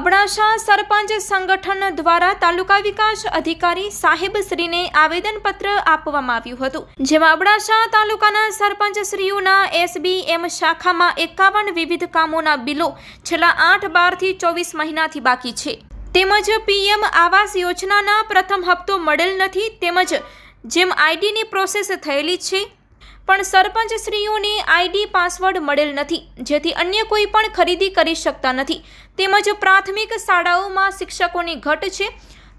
અબડાસા સરપંચ સંગઠન દ્વારા તાલુકા વિકાસ અધિકારી સાહેબ શ્રીને આવેદનપત્ર આપવામાં આવ્યું હતું. જેમાં અબડાસા તાલુકાના સરપંચ શ્રીઓના એસબીએમ શાખામાં એકાવન વિવિધ કામોના બિલો છેલ્લા આઠ બારથી ચોવીસ મહિનાથી બાકી છે. તેમજ પીએમ આવાસ યોજનાના પ્રથમ હપ્તો મળેલ નથી. તેમજ જેમ આઈડીની પ્રોસેસ થયેલી છે પણ સરપંચ શ્રીઓને આઈડી પાસવર્ડ મળેલ નથી, જેથી અન્ય કોઈ પણ ખરીદી કરી શકતા નથી. તેમજ પ્રાથમિક શાળાઓમાં શિક્ષકોની ઘટ છે.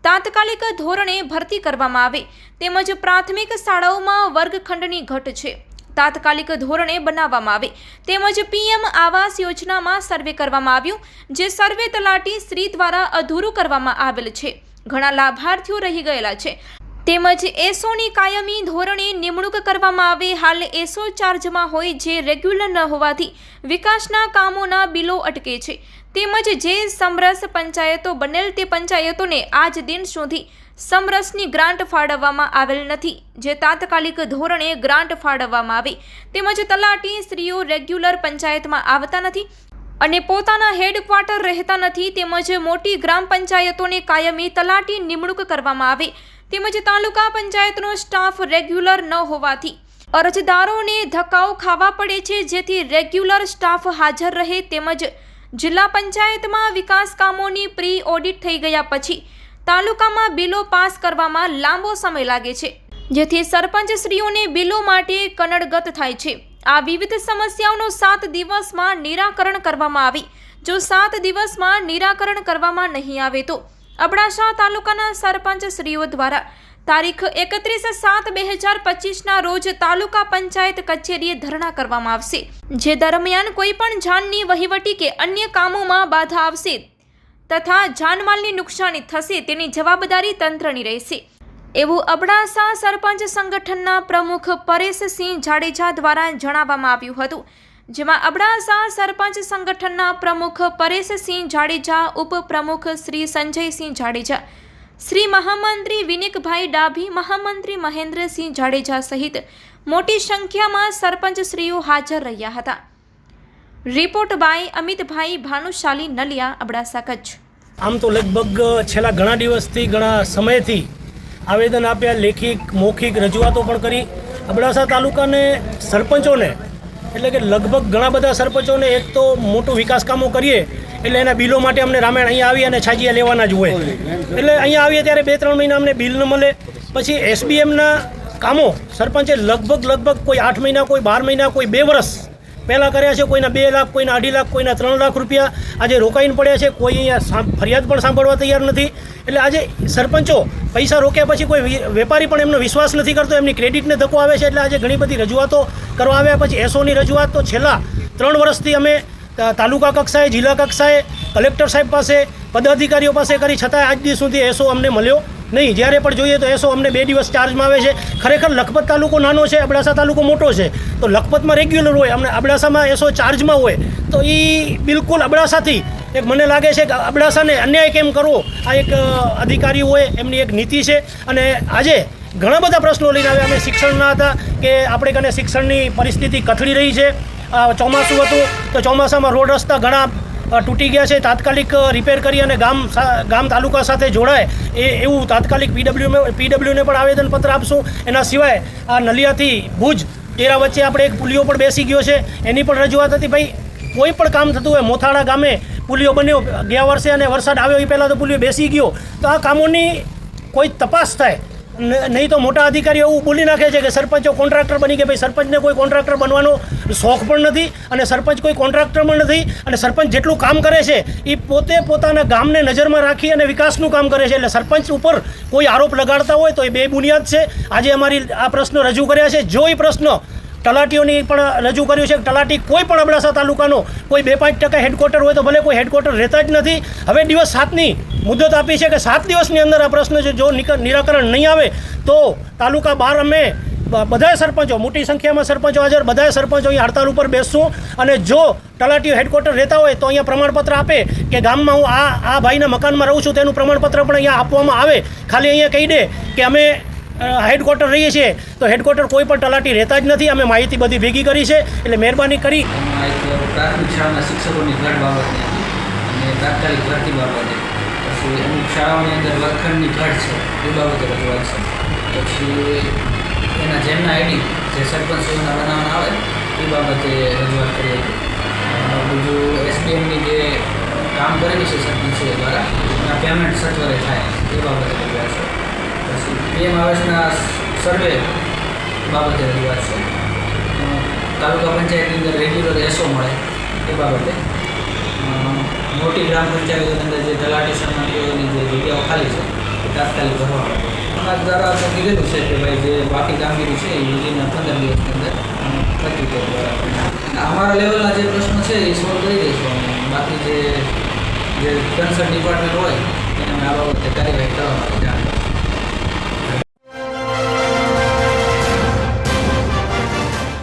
તાત્કાલિક ધોરણે ભરતી કરવામાં આવે. તેમજ પ્રાથમિક શાળાઓમાં વર્ગખંડની ઘટ છે. તાત્કાલિક ધોરણે બનાવવામાં આવે. તેમજ પીએમ આવાસ યોજનામાં સર્વે કરવામાં આવ્યું, જે સર્વે તલાટી શ્રી દ્વારા અધૂરું કરવામાં આવેલ છે. ઘણા લાભાર્થીઓ રહી ગયેલા છે. તેમજ એસોની કાયમી ધોરણે નિમણૂક કરવામાં આવે, હાલ એસો ચાર્જમાં હોય જે રેગ્યુલર ન હોવાથી વિકાસના કામોના બિલો અટકે છે. તેમજ જે સમરસ પંચાયતો બનેલ તે પંચાયતોને આજ દિન સુધી સમરસની ગ્રાન્ટ ફાળવવામાં આવેલ નથી, જે તાત્કાલિક ધોરણે ગ્રાન્ટ ફાળવવામાં આવે. તેમજ તલાટી સ્ત્રીઓ રેગ્યુલર પંચાયતમાં આવતા નથી અને પોતાના હેડક્વાર્ટર રહેતા નથી, તેમજ મોટી ગ્રામ પંચાયતોને કાયમી તલાટી નિમણૂક કરવામાં આવે. તેમજ તાલુકા પંચાયતનો સ્ટાફ રેગ્યુલર ન હોવાથી અરજદારોને ધક્કાઓ ખાવા પડે છે, જેથી રેગ્યુલર સ્ટાફ હાજર રહે તેમજ જિલ્લા પંચાયતમાં વિકાસ કામોની પ્રી ઓડિટ થઈ ગયા પછી તાલુકામાં બિલો પાસ કરવામાં લાંબો સમય લાગે છે, જેથી સરપંચશ્રીઓને બિલો માટે કનડગત થાય છે. આ વિવિધ સમસ્યાઓનો સાત દિવસમાં નિરાકરણ કરવામાં આવી. જો સાત દિવસમાં નિરાકરણ કરવામાં નહીં આવે તો અબડાસા તાલુકાના સરપંચ શ્રીઓ દ્વારા તારીખ એકત્રીસ સાત બે હજાર પચીસના રોજ તાલુકા પંચાયત કચેરીએ ધરણા કરવામાં આવશે, જે દરમિયાન કોઈ પણ જાનની વહીવટી કે અન્ય કામોમાં બાધા આવશે તથા જાનમાલની નુકસાની થશે તેની જવાબદારી તંત્રની રહેશે. એવું અબડાસા સરપંચ સંગઠનના પ્રમુખ પરેશસિંહ જાડેજા દ્વારા જણાવવામાં આવ્યું હતું જેમાં અબડાસા સરપંચ સંગઠનના પ્રમુખ પરેશસિંહ જાડેજા, ઉપપ્રમુખ શ્રી સંજયસિંહ જાડેજા, શ્રી મહામંત્રી વિનિકભાઈ ડાભી, મહામંત્રી મહેન્દ્રસિંહ જાડેજા સહિત મોટી સંખ્યામાં સરપંચશ્રીઓ હાજર રહ્યા હતા. Report by Amitbhai Bhanushali Naliya, Abdasa Kutch. આમ તો લગભગ છેલ્લા ઘણા દિવસથી, ઘણા સમયથી આવેદન આપ્યા, લેખિક, મૌખિક રજૂઆતો પણ કરી. અબડાસા તાલુકાને સરપંચોને એટલે કે લગભગ ઘણા બધા સરપંચોને એક તો મોટું વિકાસ કામો કરીએ, એટલે એના બિલો માટે અમને રામાયણ અહીંયા આવી અને છાજિયા લેવાના જ હોય. એટલે અહીંયા આવીએ ત્યારે બે ત્રણ મહિના અમને બિલ ન મળે. પછી એસબીએમના કામો સરપંચે લગભગ લગભગ કોઈ આઠ મહિના, કોઈ બાર મહિના, કોઈ બે વર્ષ પહેલાં કર્યા છે, કોઈના બે લાખ, કોઈના અઢી લાખ, કોઈના ત્રણ લાખ રૂપિયા આજે રોકાઈને પડ્યા છે. કોઈ અહીંયા ફરિયાદ પણ સાંભળવા તૈયાર નથી. એટલે આજે સરપંચો પૈસા રોક્યા પછી કોઈ વેપારી પણ એમનો વિશ્વાસ નથી કરતો, એમની ક્રેડિટને ધક્કો આવે છે, એટલે આજે ઘણી બધી રજૂઆતો કરવા આવ્યા. પછી એસોની રજૂઆત તો છેલ્લા ત્રણ વર્ષથી અમે તાલુકા કક્ષાએ, જિલ્લા કક્ષાએ, કલેક્ટર સાહેબ પાસે, પદાધિકારીઓ પાસે કરી છતાં આજ દિવસ સુધી એસો અમને મળ્યો નહીં, જ્યારે પણ જોઈએ તો એસો અમને બે દિવસ ચાર્જમાં આવે છે. ખરેખર લખપત તાલુકો નાનો છે, અબડાસા તાલુકો મોટો છે. તો લખપતમાં રેગ્યુલર હોય, અમને અબડાસામાં એસો ચાર્જમાં હોય, તો એ બિલકુલ અબડાસાથી. એક મને લાગે છે કે અબડાસાને અન્યાય કેમ કરવો? આ એક અધિકારી હોય, એમની એક નીતિ છે. અને આજે ઘણા બધા પ્રશ્નો લઈને આવ્યા. અમે શિક્ષણના હતા કે આપણે કને શિક્ષણની પરિસ્થિતિ કથળી રહી છે. ચોમાસું હતું, તો ચોમાસામાં રોડ રસ્તા ઘણા તૂટી ગયા છે, તાત્કાલિક રિપેર કરી અને ગામ ગામ તાલુકા સાથે જોડાય. એ, એવું તાત્કાલિક પીડબ્લ્યુ પીડબ્લ્યુને પણ આવેદનપત્ર આપશું. એના સિવાય આ નલિયાથી ભુજ, તેરા વચ્ચે આપણે એક પુલિયો પણ બેસી ગયો છે. એની પણ રજૂઆત હતી, ભાઈ, કોઈ પણ કામ થતું હોય, મોથાળા ગામે પુલિયો બન્યો, ગયા વર્ષે અને વરસાદ આવ્યો એ પહેલાં તો પુલિયો બેસી ગયો. તો આ કામોની કોઈ તપાસ થાય નહીં તો મોટા અધિકારીઓ એવું બોલી નાખે છે કે સરપંચો કોન્ટ્રાક્ટર બની કે ભાઈ સરપંચને કોઈ કોન્ટ્રાક્ટર બનવાનો શોખ પણ નથી અને સરપંચ કોઈ કોન્ટ્રાક્ટર પણ નથી અને સરપંચ જેટલું કામ કરે છે એ પોતે પોતાના ગામને નજરમાં રાખી અને વિકાસનું કામ કરે છે એટલે સરપંચ ઉપર કોઈ આરોપ લગાડતા હોય તો એ બે બુનિયાદ છે. આજે અમારી આ પ્રશ્ન રજૂ કર્યા છે. જો એ પ્રશ્ન તલાટીઓની પણ રજૂ કર્યું છે કે તલાટી કોઈ પણ અબડાસા તાલુકાનો કોઈ બે પાંચ ટકા હેડક્વાર્ટર હોય તો ભલે કોઈ હેડક્વાર્ટર રહેતા જ નથી. હવે દિવસ સાતની મુદત આપી છે કે સાત દિવસની અંદર આ પ્રશ્ન છે, જો નિરાકરણ નહીં આવે તો તાલુકા બહાર અમે બધા સરપંચો, મોટી સંખ્યામાં સરપંચો હાજર, બધાય સરપંચો અહીં હડતાલ ઉપર બેસશું અને જો તલાટીઓ હેડક્વાર્ટર રહેતા હોય તો અહીંયા પ્રમાણપત્ર આપે કે ગામમાં હું આ આ ભાઈના મકાનમાં રહું છું તેનું પ્રમાણપત્ર પણ અહીંયા આપવામાં આવે. ખાલી અહીંયા કહી દે કે અમે હેડક્વાર્ટર રહીએ છીએ, તો હેડક્વાર્ટર કોઈ પણ તલાટી રહેતા જ નથી. અમે માહિતી બધી ભેગી કરી છે, એટલે મહેરબાની કરી. પ્રાથમિક શાળાના શિક્ષકોની ઘટ બાબતે અને તાત્કાલિક ભરતી બાબતે. પછી અમુક શાળાઓની અંદર વર્ગખંડની ઘટ છે, એ બાબતે રજૂઆત છે. પછી એના જેમના આઈડી જે સરપંચ શ્રીઓના બનાવવાના આવે, એ બાબતે રજૂઆત કરી હતી. બીજું એસડીએમની જે કામ કરેલી છે સરપંચશ્રીઓ દ્વારા, એના પેમેન્ટ સત્વરે થાય, એ બાબતે રજૂઆત છે. પછી પીએમ આવાસના સર્વે બાબતે રજૂઆત છે. તાલુકા પંચાયતની અંદર રેગ્યુલર એસો મળે એ બાબતે. મોટી ગ્રામ પંચાયતોની અંદર જે તલાટી સમિતિઓની જે જગ્યાઓ ખાલી છે, એ તાત્કાલિક ભરવા અમારા દ્વારા તો કીધેલું છે કે ભાઈ જે બાકી કામગીરી છે એ યોજીના પંદર દિવસની અંદર થતી દ્વારા અમારા લેવલના જે પ્રશ્નો છે એ સોલ્વ કરી દઈશું બાકી જે જે કન્સર્ન ડિપાર્ટમેન્ટ હોય એને અમે આ બાબતે કાર્યવાહી કરવા માટે